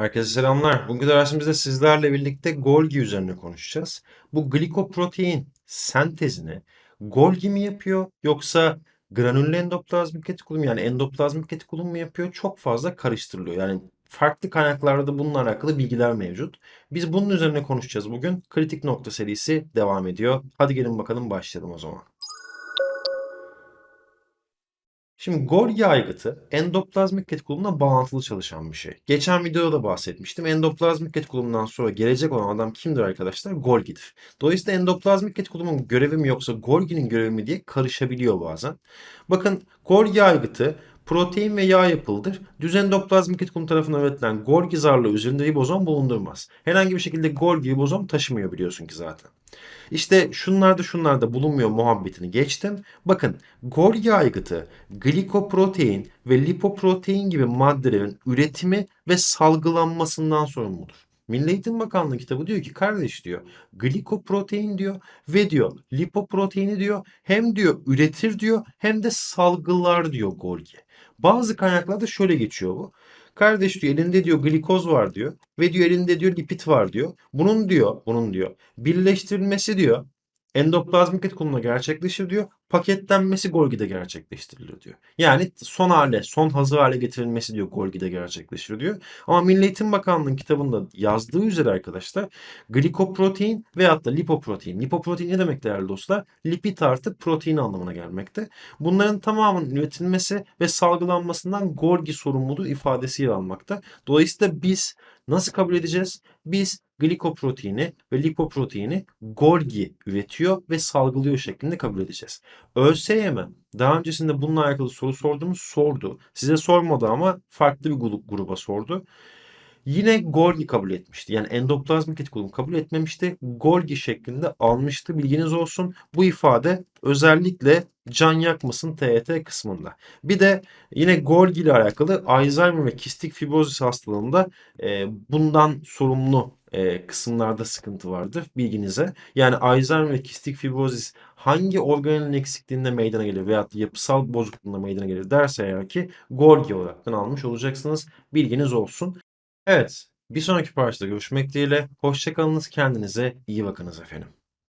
Herkese selamlar. Bugünkü dersimizde sizlerle birlikte Golgi üzerine konuşacağız. Bu glikoprotein sentezini Golgi mi yapıyor yoksa granüllü endoplazmik retikulum yani endoplazmik retikulum mu yapıyor? Çok fazla karıştırılıyor. Yani farklı kaynaklarda bununla alakalı bilgiler mevcut. Biz bunun üzerine konuşacağız bugün. Kritik nokta serisi devam ediyor. Hadi gelin bakalım başlayalım o zaman. Şimdi Golgi aygıtı endoplazmik retikulumla bağlantılı çalışan bir şey. Geçen videoda da bahsetmiştim. Endoplazmik retikulumdan sonra gelecek olan adam kimdir arkadaşlar? Golgi'dir. Dolayısıyla endoplazmik retikulumun görevi mi yoksa Golgi'nin görevi mi diye karışabiliyor bazen. Bakın Golgi aygıtı protein ve yağ yapılıdır. Düz endoplazmik retikulum tarafından üretilen Golgi zarlığı üzerinde ribozom bulundurmaz. Herhangi bir şekilde Golgi ribozom taşımıyor biliyorsun ki zaten. İşte şunlarda şunlarda bulunmuyor muhabbetini geçtim. Bakın Golgi aygıtı glikoprotein ve lipoprotein gibi maddelerin üretimi ve salgılanmasından sorumludur. Milli Eğitim Bakanlığı kitabı diyor ki kardeş diyor glikoprotein diyor ve diyor lipoproteini diyor hem diyor üretir diyor hem de salgılar diyor Golgi. Bazı kaynaklarda şöyle geçiyor bu. Kardeş diyor elinde diyor glikoz var diyor ve diyor elinde diyor lipid var diyor. Bunun diyor, bunun diyor birleştirilmesi diyor endoplazmik retikulumda gerçekleşir diyor. Paketlenmesi Golgi'de gerçekleştirilir diyor. Yani son hale, son hazır hale getirilmesi diyor Golgi'de gerçekleşir diyor. Ama Milli Eğitim Bakanlığı'nın kitabında yazdığı üzere arkadaşlar glikoprotein veyahut da lipoprotein. Lipoprotein ne demek değerli dostlar? Lipid artı protein anlamına gelmekte. Bunların tamamının üretilmesi ve salgılanmasından Golgi sorumludur ifadesi almakta. Dolayısıyla biz nasıl kabul edeceğiz? Biz glikoproteini ve lipoproteini Golgi üretiyor ve salgılıyor şeklinde kabul edeceğiz. ÖSYM daha öncesinde bununla alakalı soru sordu? Sordu. Size sormadı ama farklı bir gruba sordu. Yine Golgi kabul etmişti. Yani endoplazmik retikulum kabul etmemişti. Golgi şeklinde almıştı. Bilginiz olsun. Bu ifade özellikle can yakmasın TET kısmında. Bir de yine Golgi ile alakalı Alzheimer ve kistik fibrozis hastalığında e, bundan sorumlu e, kısımlarda sıkıntı vardır bilginize. Yani Alzheimer ve kistik fibrozis hangi organın eksikliğinde meydana gelir veya yapısal bozukluğunda meydana gelir derse eğer ki Golgi olaraktan almış olacaksınız. Bilginiz olsun. Evet, bir sonraki parçada görüşmek dileğiyle. Hoşçakalınız, kendinize iyi bakınız efendim.